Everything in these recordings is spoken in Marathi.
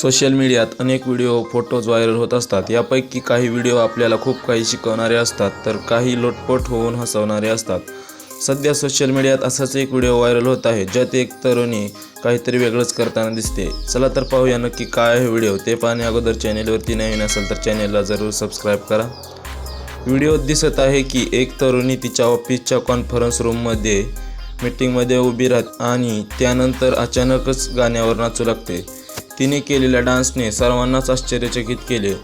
सोशल मीडियात अनेक व्हिडिओ फोटोज व्हायरल होत असतात. यापैकी काही व्हिडिओ आपल्याला खूप काही शिकवणारे असतात तर काही लोटपोट होऊन हसवणारे असतात. सध्या सोशल मीडियात असाच एक व्हिडिओ व्हायरल होत आहे ज्यात एक तरुणी काहीतरी वेगळंच करताना दिसते. चला तर पाहूया नक्की काय आहे व्हिडिओ. ते पाहण्या अगोदर चॅनेलवरती नवीन असेल तर चॅनेलला जरूर सबस्क्राईब करा. व्हिडिओत दिसत आहे की एक तरुणी तिच्या ऑफिसच्या कॉन्फरन्स रूममध्ये मीटिंगमध्ये उभी राहते आणि त्यानंतर अचानकच गाण्यावर नाचू लागते. तिने केलेल्या डान्सने सर्वांनाच आश्चर्यचकित केले.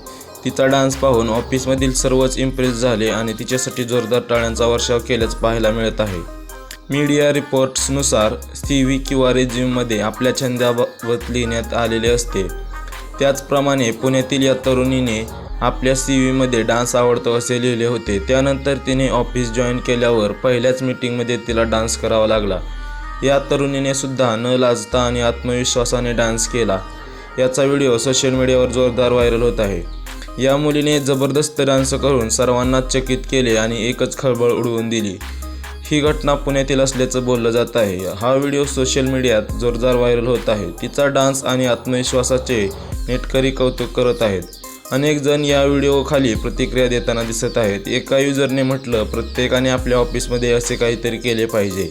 तिचा डान्स पाहून ऑफिसमधील सर्वच इम्प्रेस झाले आणि तिच्यासाठी जोरदार टाळ्यांचा वर्षाव केल्याच पाहायला मिळत आहे. मीडिया रिपोर्ट्सनुसार सी व्ही किंवा रेझ्यूममध्ये आपल्या छंदाबाबत लिहिण्यात आलेले असते. त्याचप्रमाणे पुण्यातील या तरुणीने आपल्या सी व्हीमध्ये डान्स आवडतो असे लिहिले होते. त्यानंतर तिने ऑफिस जॉईन केल्यावर पहिल्याच मीटिंगमध्ये तिला डान्स करावा लागला. या तरुणीने सुद्धा न लाजता आणि आत्मविश्वासाने डान्स केला. याचा व्हिडिओ सोशल मीडियावर जोरदार व्हायरल होत आहे. या मुलीने जबरदस्त डान्स करून सर्वांनाच चकित केले आणि एकच खळबळ उडवून दिली. ही घटना पुण्यातील असल्याचं बोललं जात आहे. हा व्हिडिओ सोशल मीडियात जोरदार व्हायरल होत आहे. तिचा डान्स आणि आत्मविश्वासाचे नेटकरी कौतुक करत आहेत. अनेक जण या व्हिडिओखाली प्रतिक्रिया देताना दिसत आहेत. एका युजरने म्हटलं प्रत्येकाने आपल्या ऑफिसमध्ये असे काहीतरी केले पाहिजे.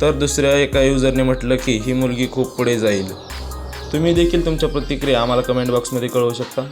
तर दुसऱ्या एका युजरने म्हटलं की ही मुलगी खूप पुढे जाईल. तुम्ही देखील तुमच्या प्रतिक्रिया आम्हाला कमेंट बॉक्समध्ये कळवू शकता.